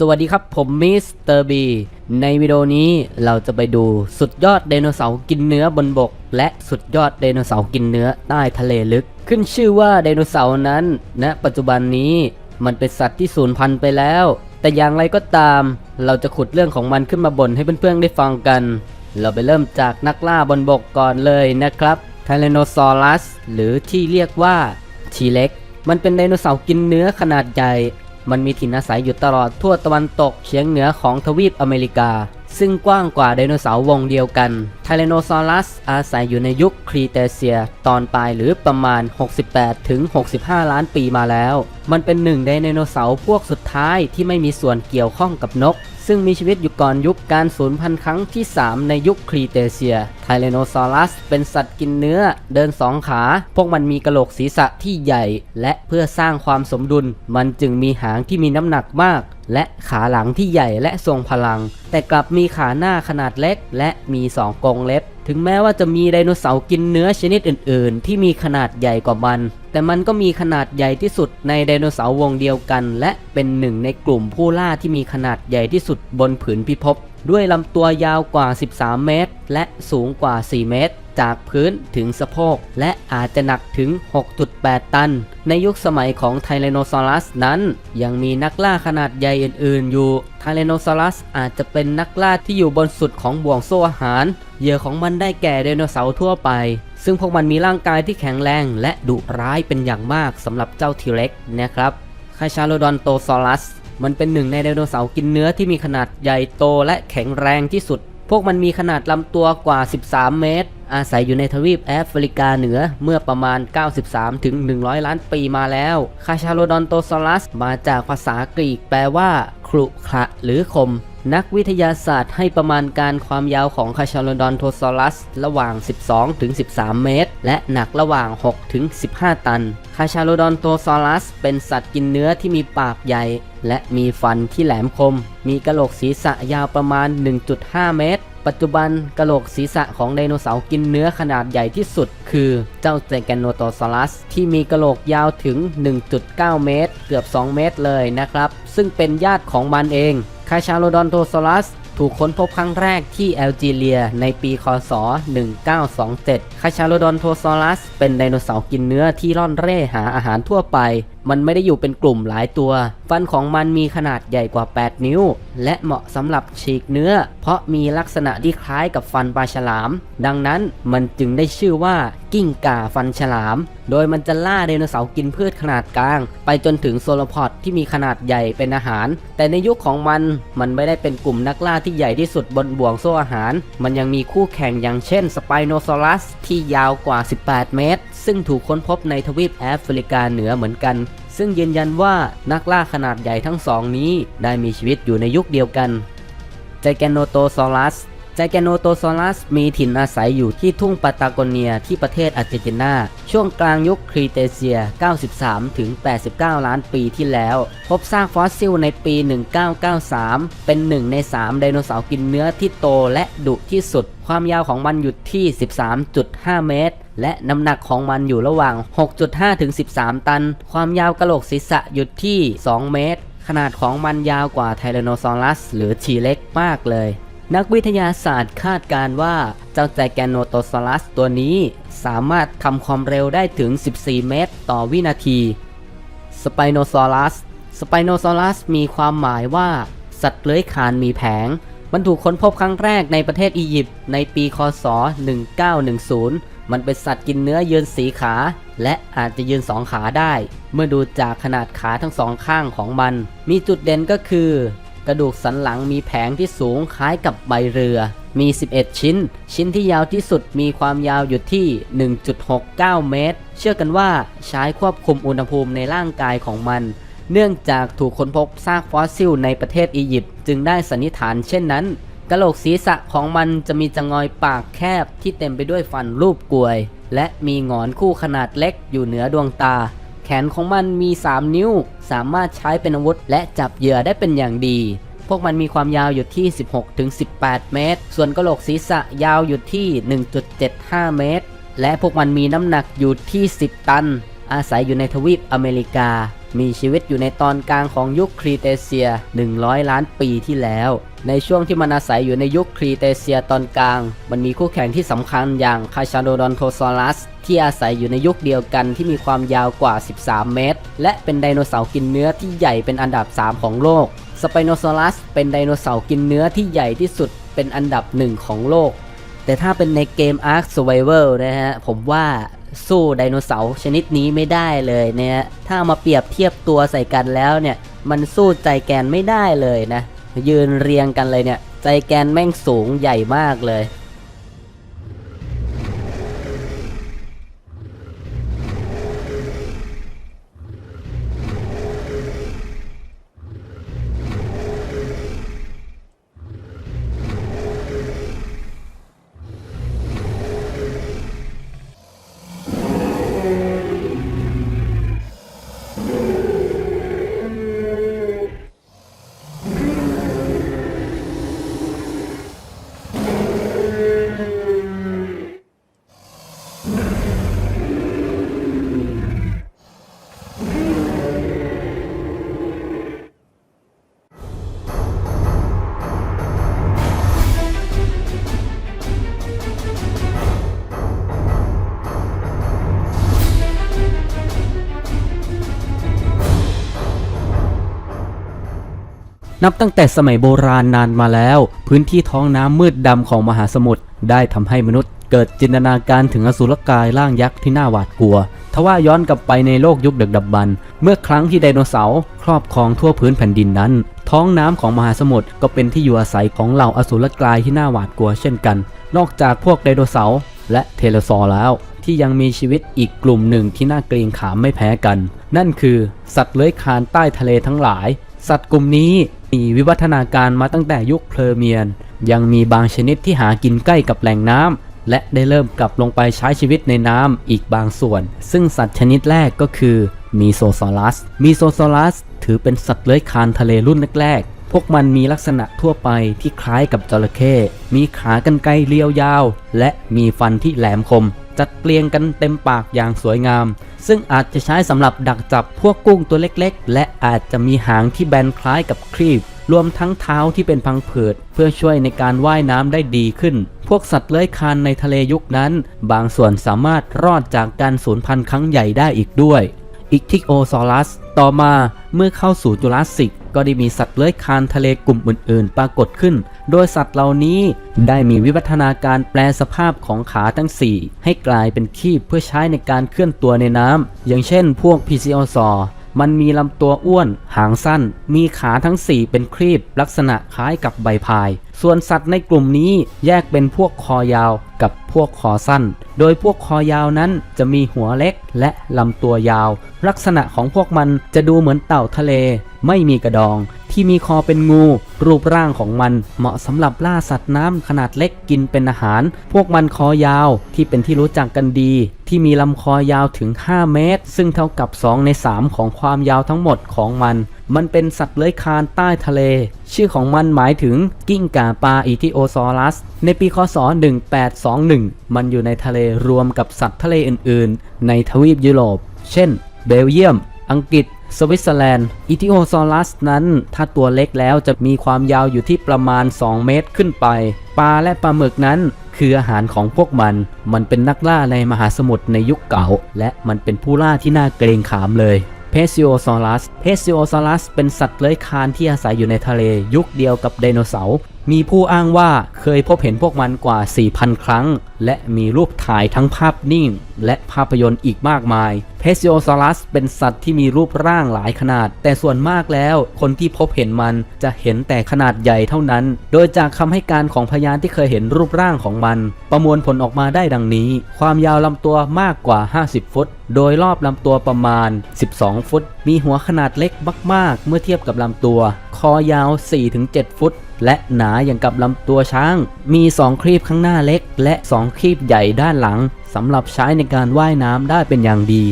สวัสดีครับผมมิสเตอร์บีในวิดีโอนี้เราจะไปดูสุดยอดไดโนเสาร์กินเนื้อบนบก และสุดยอดไดโนเสาร์กินเนื้อใต้ทะเลลึก ขึ้นชื่อว่าไดโนเสาร์นั้นณปัจจุบันนี้มันเป็นสัตว์ที่สูญพันธุ์ไปแล้ว แต่อย่างไรก็ตาม เราจะขุดเรื่องของมันขึ้นมาบ่นให้เพื่อนๆได้ฟังกัน เราไปเริ่มจากนักล่าบนบกก่อนเลยนะครับไทแรโนซอรัสหรือที่เรียกว่าทีเล็กมันเป็นไดโนเสาร์กินเนื้อขนาดใหญ่ มันมีถิ่นอาศัยอยู่ตลอดทั่วตะวันตกเฉียงเหนือของทวีปอเมริกา ซึ่งกว้างกว่าไดโนเสาร์วงเดียวกันไทแรโนซอรัสอาศัยอยู่ในยุคครีเตเซีย ตอนปลายหรือประมาณ 68 ถึง 65 ล้านปีมาแล้ว มันเป็นหนึ่งในไดโนเสาร์พวกสุดท้ายที่ไม่มีส่วนเกี่ยวข้องกับนก ซึ่งมีชีวิตอยู่ก่อนยุคการสูญพันธุ์ครั้งที่ 3 ในยุคครีเตเซีย ไทแรโนซอรัส เป็นสัตว์กินเนื้อ เดินสองขา พวกมันมีกระโหลกศีรษะที่ใหญ่ และเพื่อสร้างความสมดุล มันจึงมีหางที่มีน้ำหนักมาก และขาหลังที่ใหญ่และทรงพลัง แต่กลับมีขาหน้าขนาดเล็ก และมีสองกรงเล็บ ถึงแม้ว่าจะมีไดโนเสาร์กินเนื้อชนิดอื่น ๆ ที่มีขนาดใหญ่กว่ามัน แต่มันก็มีขนาดใหญ่ที่สุดในไดโนเสาร์วงเดียวกัน และเป็นหนึ่งในกลุ่มผู้ล่าที่มีขนาดใหญ่ที่สุดบนผืนพิภพด้วยลำตัวยาวกว่า 13 เมตร และสูงกว่า 4 เมตร จากพื้นถึงสะโพก และอาจจะหนักถึง 6.8 ตัน ในยุคสมัยของไทแรโนซอรัสนั้น ยังมีนักล่าขนาดใหญ่อื่น ๆ อยู่ ไทแรโนซอรัสอาจจะเป็นนักล่าที่อยู่บนสุดของบ่วงโซ่อาหาร เหยื่อของมันได้แก่ไดโนเสาร์ทั่วไป ซึ่งพวกมันมีร่างกายที่แข็งแรงและดุร้ายเป็นอย่างมากสำหรับเจ้าทีเร็กนะครับคาชาโลดอนโตซอรัส มันเป็นหนึ่งในไดโนเสาร์กินเนื้อที่มีขนาดใหญ่โตและแข็งแรงที่สุด พวกมันมีขนาดลำตัวกว่า 13 เมตร อาศัยอยู่ในทวีปแอฟริกาเหนือเมื่อประมาณ 93ถึง100 ล้านปีมาแล้ว คาชาโลดอนโตซอรัส มาจากภาษากรีกแปลว่า ครุขระหรือคม นักวิทยาศาสตร์ให้ประมาณการความยาวของคาชาโลดอนโทซอรัส ระหว่าง 12ถึง13 เมตร และหนักระหว่าง6ถึง15 ตัน คาชาโลดอนโทซอรัส เป็นสัตว์กินเนื้อที่มีปากใหญ่ และมีฟันที่แหลมคม มีกระโหลกศีรษะยาวประมาณ 1.5 เมตร ปัจจุบันกระโหลกศีรษะของไดโนเสาร์กินเนื้อขนาดใหญ่ที่สุด คือเจ้าไจแกนโนโตซอรัส ที่มีกระโหลกยาวถึง 1.9 เมตร เกือบ 2 เมตรเลยนะครับ ซึ่งเป็นญาติของมันเอง คาชาโลดอนโทซอรัสถูกค้นพบครั้งแรกที่แอลจีเรียในปี คศ 1927 คาชาโลดอนโทซอรัส เป็นไดโนเสาร์กินเนื้อที่ร่อนเร่หาอาหารทั่วไป มันไม่ได้อยู่เป็นกลุ่มหลายตัว ฟันของมันมีขนาดใหญ่กว่า 8 นิ้ว และเหมาะสำหรับฉีกเนื้อ เพราะมีลักษณะที่คล้ายกับฟันปลาฉลาม ดังนั้นมันจึงได้ชื่อว่ากิ้งก่าฟันฉลาม โดยมันจะล่าไดโนเสาร์กินพืชขนาดกลาง ไปจนถึงโซลพอดที่มีขนาดใหญ่เป็นอาหาร แต่ในยุคของมัน มันไม่ได้เป็นกลุ่มนักล่าที่ใหญ่ที่สุดบนบ่วงโซ่อาหาร มันยังมีคู่แข่งอย่างเช่นสไปโนซอรัสที่ยาวกว่า 18 เมตร ซึ่งถูกค้นพบในทวีปแอฟริกาเหนือเหมือนกัน ซึ่งยืนยันว่านักล่าขนาดใหญ่ทั้งสองนี้ได้มีชีวิตอยู่ในยุคเดียวกันไจแกนโนโตซอรัสไจแกโนโตซอรัสมีถิ่นอาศัยอยู่ที่ทุ่งปาตาโกเนียที่ประเทศอาร์เจนตินา ช่วงกลางยุคครีเตเซีย 93 ถึง 89 ล้านปีที่แล้ว พบซากฟอสซิลในปี 1993 เป็นหนึ่งใน 3 ไดโนเสาร์กินเนื้อที่โตและดุที่สุด ความยาวของมันอยู่ที่ 13.5 เมตร และน้ำหนักของมันอยู่ระหว่าง 6.5 ถึง 13 ตัน ความยาวกะโหลกศีรษะอยู่ที่ 2 เมตร ขนาดของมันยาวกว่าไทแรโนซอรัส หรือทีเล็กมากเลย นักวิทยาศาสตร์คาดการณ์ว่าเจ้าไจแกนโนโตซอรัสตัวนี้สามารถทำความเร็วได้ถึง 14 เมตร ต่อวินาที สไปโนซอรัส สไปโนซอรัสมีความหมายว่า สัตว์เลื้อยคลานมีแผง มันถูกค้นพบครั้งแรกในประเทศอียิปต์ในปี คศ 1910 มันเป็นสัตว์กินเนื้อยืนสีขา และอาจจะยืนสองขาได้ เมื่อดูจากขนาดขาทั้งสองข้างของมัน มีจุดเด่นก็คือ กระดูกสันหลังมีแผงที่สูงคล้ายกับใบเรือ มี 11 ชิ้น ชิ้นที่ยาวที่สุดมีความยาวอยู่ที่ 1.69 เมตร เชื่อกันว่าใช้ควบคุมอุณหภูมิในร่างกายของมัน เนื่องจากถูกค้นพบซากฟอสซิลในประเทศอียิปต์จึงได้สันนิษฐานเช่นนั้น กะโหลกศีรษะของมันจะมีจงอยปากแคบที่เต็มไปด้วยฟันรูปกลวย และมีงอนคู่ขนาดเล็กอยู่เหนือดวงตา แขนของมันมี 3 นิ้ว สามารถใช้เป็นอาวุธและจับเหยื่อได้เป็นอย่างดี พวกมันมีความยาวอยู่ที่ 16-18 เมตร ส่วนกะโหลกศีรษะยาวอยู่ที่ 1.75 เมตร และพวกมันมีน้ำหนักอยู่ที่ 10 ตัน อาศัยอยู่ในทวีปอเมริกา มีชีวิตอยู่ในตอนกลางของยุคครีเตเซีย 100 ล้านปีที่แล้ว ในช่วงที่มันอาศัยอยู่ในยุคครีเตเซียตอนกลาง มันมีคู่แข่งที่สำคัญอย่างคาชาโดดอนโทซอรัสที่อาศัยอยู่ในยุคเดียวกันที่มีความยาวกว่า 13 เมตร และเป็นไดโนเสาร์กินเนื้อที่ใหญ่เป็นอันดับ 3 ของโลก สไปโนซอรัสเป็นไดโนเสาร์กินเนื้อที่ใหญ่ที่สุดเป็นอันดับหนึ่งของโลก แต่ถ้าเป็นในเกม Ark Survival นะฮะ ผมว่า สู้ไดโนเสาร์ชนิดนี้ไม่ได้เลยเนี่ยถ้ามาเปรียบเทียบตัวใส่กันแล้วเนี่ยมันสู้ใจแกนไม่ได้เลยนะ ยืนเรียงกันเลยเนี่ย ใจแกนแม่งสูงใหญ่มากเลย นับตั้งแต่สมัยโบราณนานมาแล้ว พื้นที่ท้องน้ำมืดดำของมหาสมุทรได้ทำให้มนุษย์ เกิดจินตนาการถึงอสุรกายร่างยักษ์ที่น่าหวาดกลัวทว่าย้อนกลับไปในโลกยุคดึกดำบรรพ์เมื่อครั้งที่ไดโนเสาร์ครอบครองทั่วพื้นแผ่นดินนั้น ท้องน้ำของมหาสมุทรก็เป็นที่อยู่อาศัยของเหล่าอสุรกายที่น่าหวาดกลัวเช่นกัน นอกจากพวกไดโนเสาร์และเทเลซอร์แล้วที่ยังมีชีวิตอีกกลุ่มหนึ่งที่น่าเกรงขามไม่แพ้กัน นั่นคือ สัตว์เลื้อยคลานใต้ทะเลทั้งหลาย สัตว์กลุ่มนี้ มีวิวัฒนาการมาตั้งแต่ยุคเพลเมียน ยังมีบางชนิดที่หากินใกล้กับแหล่งน้ำและได้เริ่มกลับลงไปใช้ชีวิตในน้ำอีกบางส่วน ซึ่งสัตว์ชนิดแรกก็คือมีโซซอรัส มีโซซอรัส ถือเป็นสัตว์เลื้อยคลานทะเลรุ่นแรกๆ พวกมันมีลักษณะทั่วไปที่คล้ายกับจระเข้ มีขากรรไกรเรียวยาว และมีฟันที่แหลมคม จัดเรียงกันเต็มปากอย่างสวยงาม ซึ่งอาจจะใช้สำหรับดักจับพวกกุ้งตัวเล็กๆ และอาจจะมีหางที่แบนคล้ายกับครีบ รวมทั้งเท้าที่เป็นพังผืดเพื่อช่วยในการว่ายน้ำได้ดีขึ้น พวกสัตว์เลื้อยคลานในทะเลยุคนั้น บางส่วนสามารถรอดจากการสูญพันธุ์ครั้งใหญ่ได้อีกด้วยอิกทิโอซอรัส ต่อมาเมื่อเข้าสู่จุลสสิก ก็ได้มีสัตว์เลื้อยคลานทะเลกลุ่มอื่นๆ ปรากฏขึ้น โดยสัตว์เหล่านี้ได้มีวิวัฒนาการแปลสภาพของขาทั้ง 4 ให้กลายเป็นคีบเพื่อใช้ในการเคลื่อนตัวในน้ำอย่างเช่นพวกพีซิโอซอ มันมีลำตัวอ้วน หางสั้น มีขาทั้ง 4 เป็นครีบ ลักษณะคล้ายกับใบพาย ส่วนสัตว์ในกลุ่มนี้แยกเป็นพวกคอยาวกับพวกคอสั้น โดยพวกคอยาวนั้นจะมีหัวเล็กและลำตัวยาว ลักษณะของพวกมันจะดูเหมือนเต่าทะเล ไม่มีกระดอง ที่มีคอเป็นงู รูปร่างของมันเหมาะสำหรับล่าสัตว์น้ำขนาดเล็กกินเป็นอาหาร พวกมันคอยาวที่เป็นที่รู้จักกันดี ที่มีลำคอยาวถึง 5 เมตร ซึ่งเท่ากับ 2 ใน 3 ของความยาวทั้งหมดของมัน มันเป็นสัตว์เลื้อยคลานใต้ทะเล ชื่อของมันหมายถึงกิ้งก่าปลาอีทิโอซอรัส ในปีคศ 1821 มันอยู่ในทะเลรวมกับสัตว์ทะเลอื่น ๆ ในทวีปยุโรป เช่น เบลเยียม อังกฤษ สวิตเซอร์แลนด์อีทิโอซอรัสนั้น ถ้าตัวเล็กแล้วจะมีความยาวอยู่ที่ประมาณ 2 เมตรขึ้นไป ปลาและปลาหมึกนั้นคืออาหารของพวกมัน มันเป็นนักล่าในมหาสมุทรในยุคเก่า และมันเป็นผู้ล่าที่น่าเกรงขามเลยเพซิโอซอรัส เพซิโอซอรัสเป็นสัตว์เลื้อยคลานที่อาศัยอยู่ในทะเลยุคเดียวกับไดโนเสาร์ มีผู้อ้างว่าเคยพบเห็นพวกมันกว่า 4,000 ครั้ง และมีรูปถ่ายทั้งภาพนิ่ง และภาพยนตร์อีกมากมาย เพซิโอซอรัสเป็นสัตว์ที่มีรูปร่างหลายขนาด แต่ส่วนมากแล้วคนที่พบเห็นมันจะเห็นแต่ขนาดใหญ่เท่านั้น โดยจากคำให้การของพยานที่เคยเห็นรูปร่างของมัน ประมวลผลออกมาได้ดังนี้ ความยาวลำตัวมากกว่า 50 ฟุต โดยรอบลำตัวประมาณ 12 ฟุต มีหัวขนาดเล็กมาก ๆ เมื่อเทียบกับลำตัว คอยาว 4-7 ฟุต และหนาอย่างกับลำตัวช้าง มี 2 ครีบข้างหน้าเล็ก และ 2 ครีบใหญ่ด้านหลังสำหรับใช้ในการว่ายน้ำได้เป็นอย่างดี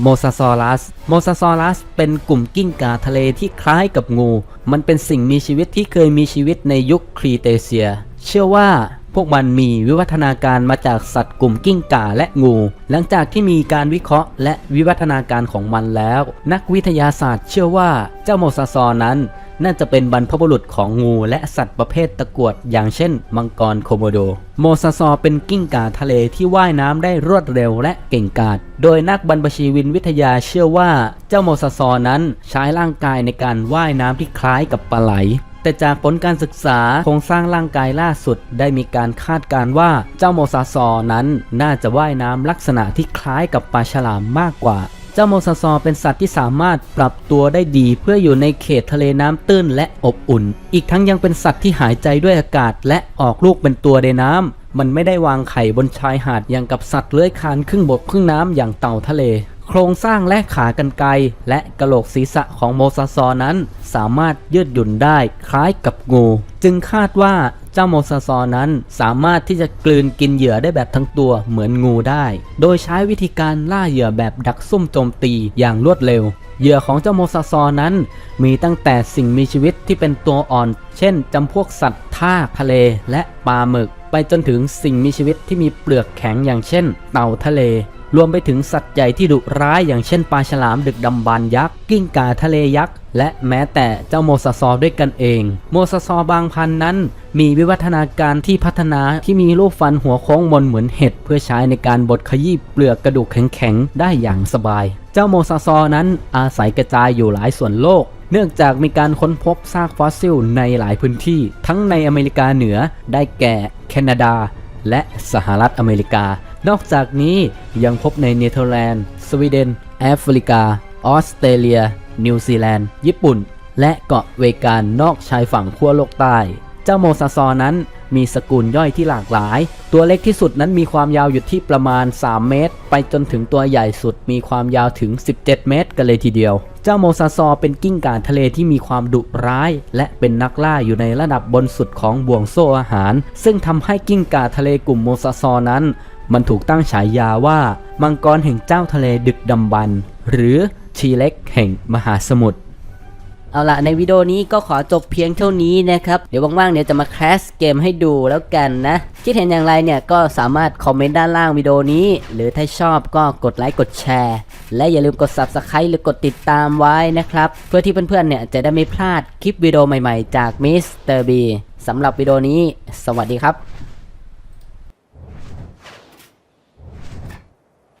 โมซาซอรัส โมซาซอรัส เป็นกลุ่มกิ้งก่าทะเลที่คล้ายกับงู มันเป็นสิ่งมีชีวิตที่เคยมีชีวิตในยุคครีเตเซีย เชื่อว่าพวกมันมีวิวัฒนาการมาจากสัตว์กลุ่มกิ้งก่าและงู หลังจากที่มีการวิเคราะห์ และวิวัฒนาการของมันแล้ว นักวิทยาศาสตร์เชื่อว่าเจ้าโมซาซอร์นั้น น่าจะเป็นบรรพบุรุษของงูและสัตว์ประเภทตะกรวด อย่างเช่น มังกรโคโมโด โมซาซอร์เป็นกิ้งก่าทะเลที่ว่ายน้ำได้รวดเร็วและเก่งกาจ โดยนักบรรพชีวินวิทยาเชื่อว่า เจ้าโมซาซอร์นั้นใช้ร่างกายในการว่ายน้ำที่คล้ายกับปลาไหลแต่จากผลการศึกษาโครงสร้างร่างกายล่าสุด ได้มีการคาดการณ์ว่าเจ้าโมซาซอร์นั้น น่าจะว่ายน้ำลักษณะที่คล้ายกับปลาฉลามมากกว่า เจ้าโมซาซอร์เป็นสัตว์ที่สามารถปรับตัวได้ดีเพื่ออยู่ในเขตทะเลน้ำตื้นและอบอุ่น อีกทั้งยังเป็นสัตว์ที่หายใจด้วยอากาศ และออกลูกเป็นตัวในน้ำมันไม่ได้วางไข่บนชายหาดอย่างกับสัตว์เลื้อยคลานครึ่งบกครึ่งน้ำอย่างเต่าทะเล โครงสร้างและขากรรไกรและกระโหลกศีรษะของโมซาซอร์นั้น สามารถยืดหยุ่นได้คล้ายกับงู จึงคาดว่า เจ้าโมซาซอนั้นสามารถที่จะกลืนกินเหยื่อได้แบบทั้งตัวเหมือนงูได้ โดยใช้วิธีการล่าเหยื่อแบบดักซุ่มโจมตีอย่างรวดเร็ว เหยื่อของเจ้าโมซาซอนั้น มีตั้งแต่สิ่งมีชีวิตที่เป็นตัวอ่อน เช่นจำพวกสัตว์ท่าทะเลและปลาหมึก ไปจนถึงสิ่งมีชีวิตที่มีเปลือกแข็งอย่างเช่น เต่าทะเล รวมไปถึงสัตว์ใหญ่ที่ดุร้ายอย่างเช่นปลาฉลามดึกดำบรรยักษ์ กิ้งก่าทะเลยักษ์ และแม้แต่เจ้าโมซาซอร์ด้วยกันเอง โมซาซอร์บางพันนั้น มีวิวัฒนาการที่พัฒนาที่มีรูปฟันหัวโค้งมนเหมือนเห็ด เพื่อใช้ในการบดขยี้เปลือกกระดูกแข็งๆ ได้อย่างสบาย เจ้าโมซาซอร์นั้นอาศัยกระจายอยู่หลายส่วนโลกเนื่องจากมีการค้นพบซากฟอสซิลในหลายพื้นที่ ทั้งในอเมริกาเหนือได้แก่แคนาดา และสหรัฐอเมริกา นอกจากนี้ยังพบในเนเธอร์แลนด์ สวีเดน แอฟริกา ออสเตรเลีย นิวซีแลนด์ ญี่ปุ่น และเกาะเวกานนอกชายฝั่งขั้วโลกใต้ เจ้าโมซาซอนั้นมีสกุลย่อยที่หลากหลาย ตัวเล็กที่สุดนั้นมีความยาวอยู่ที่ประมาณ 3 เมตร ไปจนถึงตัวใหญ่สุดมีความยาวถึง 17 เมตร กันเลยทีเดียว เจ้าโมซาซอเป็นกิ้งก่าทะเลที่มีความดุร้าย และเป็นนักล่าอยู่ในระดับบนสุดของบ่วงโซ่อาหาร ซึ่งทำให้กิ้งก่าทะเลกลุ่มโมซาซอนั้น มันถูกตั้งฉายาว่ามังกรแห่งเจ้าทะเลดึกดำบรรพ์หรือชีเล็กแห่งมหาสมุทรเอาละในวิดีโอนี้ก็ขอจบเพียงเท่านี้นะครับ เดี๋ยวว่างๆเดี๋ยวจะมาแคสเกมให้ดูแล้วกันนะ คิดเห็นอย่างไรเนี่ยก็สามารถคอมเมนต์ด้านล่างวิดีโอนี้ หรือถ้าชอบก็กดไลค์กดแชร์ และอย่าลืมกด Subscribe หรือกดติดตามไว้นะครับ เพื่อที่เพื่อนๆเนี่ยจะได้ไม่พลาดคลิปวิดีโอใหม่ๆ จากมิสเตอร์บีสำหรับวิดีโอนี้ สวัสดีครับ